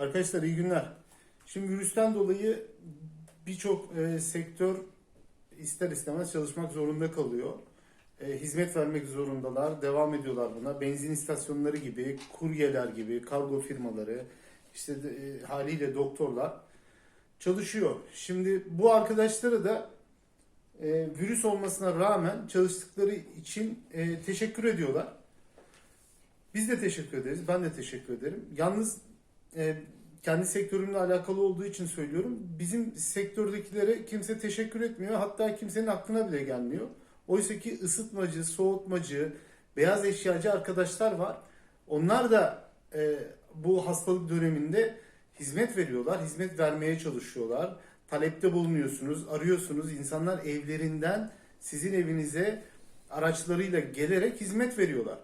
Arkadaşlar iyi günler. Şimdi virüsten dolayı birçok e, sektör ister istemez çalışmak zorunda kalıyor. E, hizmet vermek zorundalar, devam ediyorlar buna. Benzin istasyonları gibi, kuryeler gibi, kargo firmaları, işte e, haliyle doktorlar çalışıyor. Şimdi bu arkadaşlara da e, virüs olmasına rağmen çalıştıkları için e, teşekkür ediyorlar. Biz de teşekkür ederiz. Ben de teşekkür ederim. Yalnız e, kendi sektörümle alakalı olduğu için söylüyorum. Bizim sektördekilere kimse teşekkür etmiyor. Hatta kimsenin aklına bile gelmiyor. Oysa ki ısıtmacı, soğutmacı, beyaz eşyacı arkadaşlar var. Onlar da e, bu hastalık döneminde hizmet veriyorlar. Hizmet vermeye çalışıyorlar. Talepte bulunuyorsunuz, arıyorsunuz. İnsanlar evlerinden sizin evinize araçlarıyla gelerek hizmet veriyorlar.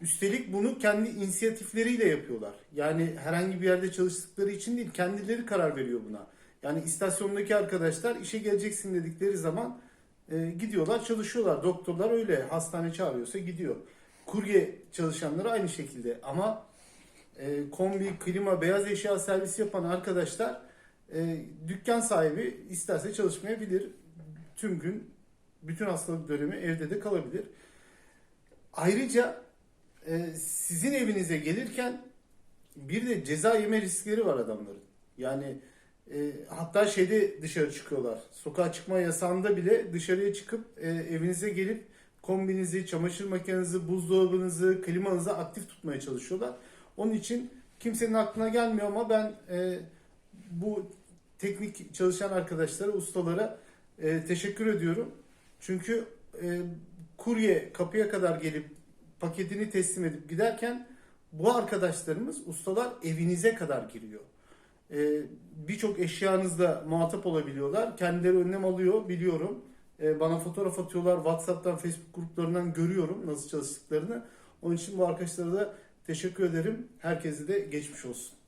Üstelik bunu kendi inisiyatifleriyle yapıyorlar. Yani herhangi bir yerde çalıştıkları için değil, kendileri karar veriyor buna. Yani istasyondaki arkadaşlar işe geleceksin dedikleri zaman e, gidiyorlar, çalışıyorlar. Doktorlar öyle, hastane çağırıyorsa gidiyor. Kurye çalışanları aynı şekilde ama e, kombi, klima, beyaz eşya servisi yapan arkadaşlar e, dükkan sahibi isterse çalışmayabilir. Tüm gün, bütün hastalık dönemi evde de kalabilir. Ayrıca e, sizin evinize gelirken bir de ceza yeme riskleri var adamların. Yani e, hatta şeyde dışarı çıkıyorlar. Sokağa çıkma yasağında bile dışarıya çıkıp e, evinize gelip kombinizi, çamaşır makinenizi, buzdolabınızı, klimanızı aktif tutmaya çalışıyorlar. Onun için kimsenin aklına gelmiyor ama ben e, bu teknik çalışan arkadaşlara, ustalara e, teşekkür ediyorum. Çünkü e, kurye kapıya kadar gelip paketini teslim edip giderken bu arkadaşlarımız ustalar evinize kadar giriyor. Ee, Birçok eşyanızla muhatap olabiliyorlar. Kendileri önlem alıyor biliyorum. Ee, bana fotoğraf atıyorlar. WhatsApp'tan, Facebook gruplarından görüyorum nasıl çalıştıklarını. Onun için bu arkadaşlara da teşekkür ederim. Herkese de geçmiş olsun.